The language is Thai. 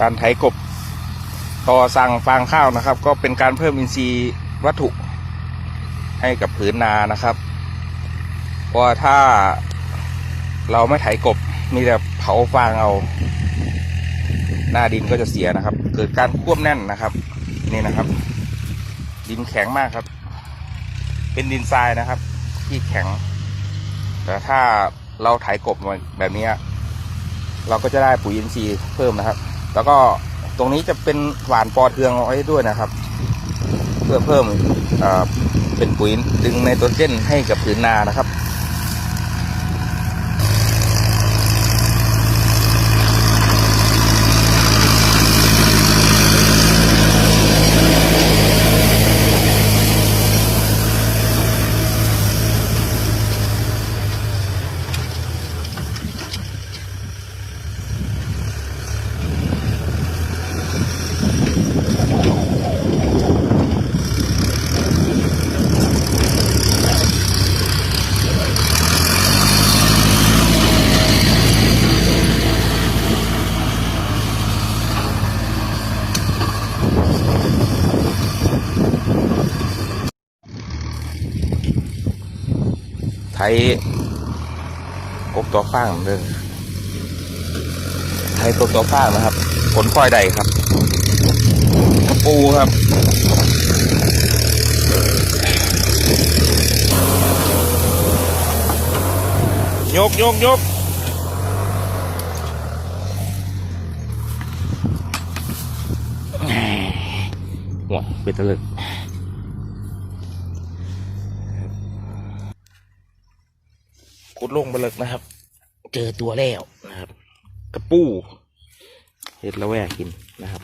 การไถกบ ต่อสั่งฟางข้าวนะครับ ก็เป็นการเพิ่มอินทรีย์วัตถุให้กับผืนนานะครับ เพราะถ้าเราไม่ไถกบมีแต่เผาฟางเอา หน้าดินก็จะเสียนะครับ เกิดการควบแน่นนะครับ นี่นะครับ ดินแข็งมากครับ เป็นดินทรายนะครับ ที่แข็ง แต่ถ้าเราไถกบแบบนี้เราก็จะได้ปุ๋ยอินทรีย์เพิ่มนะครับ แล้วก็ตรงนี้จะเป็นหวานปอเทืองเอาไว้ด้วยนะครับ เพื่อเพิ่มเป็นปุ๋ยดึงไนโตรเจนให้กับผืนนานะครับ ไทยกบตัวฟ้างเด้อไทยกบตัวฟ้างนะครับ ผลพลอยใดครับกระปูครับยกยกยกหัวเป็นตะลึก ขุดลงไปเลยนะครับ เจอตัวแล้วนะครับ กระปูเห็ดละแวกกินนะครับ